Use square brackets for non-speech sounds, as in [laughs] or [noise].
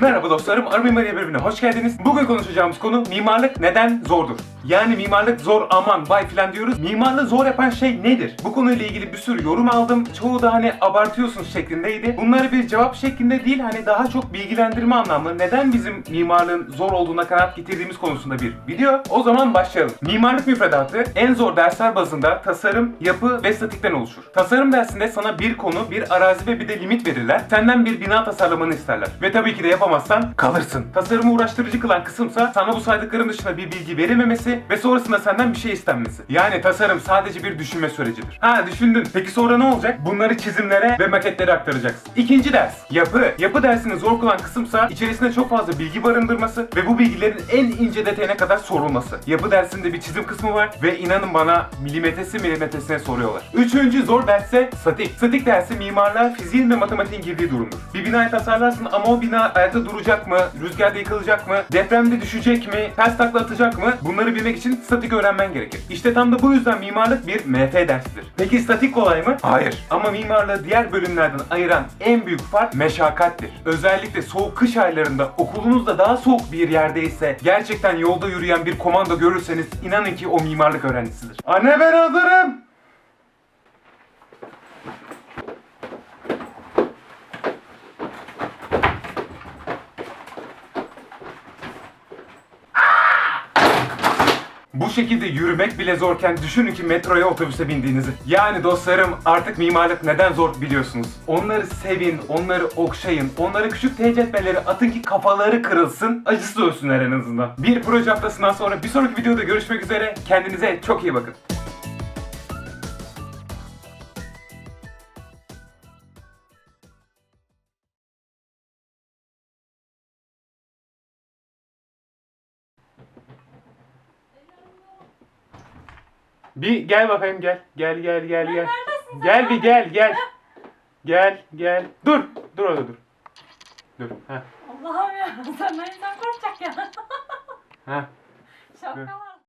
Merhaba dostlarım, Arı Mimariye bölümüne hoş geldiniz. Bugün konuşacağımız konu mimarlık neden zordur? Yani mimarlık zor aman vay filan diyoruz. Mimarlığı zor yapan şey nedir? Bu konuyla ilgili bir sürü yorum aldım. Çoğu da hani abartıyorsunuz şeklindeydi. Bunları bir cevap şeklinde değil hani daha çok bilgilendirme anlamlı. Neden bizim mimarlığın zor olduğuna kanaat getirdiğimiz konusunda bir video. O zaman başlayalım. Mimarlık müfredatı en zor dersler bazında tasarım, yapı ve statikten oluşur. Tasarım dersinde sana bir konu, bir arazi ve bir de limit verirler. Senden bir bina tasarlamanı isterler. Ve tabii ki de yapamazsan kalırsın. Tasarımı uğraştırıcı kılan kısımsa sana bu saydıkların dışında bir bilgi ve sonrasında senden bir şey istenmesi. Yani tasarım sadece bir düşünme sürecidir. Ha düşündün. Peki sonra ne olacak? Bunları çizimlere ve maketlere aktaracaksın. İkinci ders. Yapı. Yapı dersini zor kılan kısımsa içerisinde çok fazla bilgi barındırması ve bu bilgilerin en ince detayına kadar sorulması. Yapı dersinde bir çizim kısmı var ve inanın bana milimetresi milimetresine soruyorlar. Üçüncü zor dersse statik. Statik dersi mimarlığa fiziğin ve matematiğin girdiği durumdur. Bir binayı tasarlarsın ama o bina ayakta duracak mı? Rüzgarda yıkılacak mı? Depremde düşecek mi? Ters takla atacak mı? Bunları bilmek için statik öğrenmen gerekir. İşte tam da bu yüzden mimarlık bir MF dersidir. Peki statik kolay mı? Hayır. Ama mimarlığı diğer bölümlerden ayıran en büyük fark meşakkattir. Özellikle soğuk kış aylarında okulunuzda daha soğuk bir yerdeyse gerçekten yolda yürüyen bir komando görürseniz inanın ki o mimarlık öğrencisidir. Anne ben hazırım. Bu şekilde yürümek bile zorken düşünün ki metroya otobüse bindiğinizi. Yani dostlarım artık mimarlık neden zor biliyorsunuz. Onları sevin, onları okşayın, onlara küçük tecrübeleri atın ki kafaları kırılsın, acısı ölsünler en azından. Bir proje haftasından sonra bir sonraki videoda görüşmek üzere. Kendinize çok iyi bakın. Bir gel bakayım gel. Gel gel gel gel. Gel bir gel gel. Gel gel. Dur. Dur orada dur. Dur. Ha. Allah'ım ya [laughs] senden insan korkacak ya. Şapka var.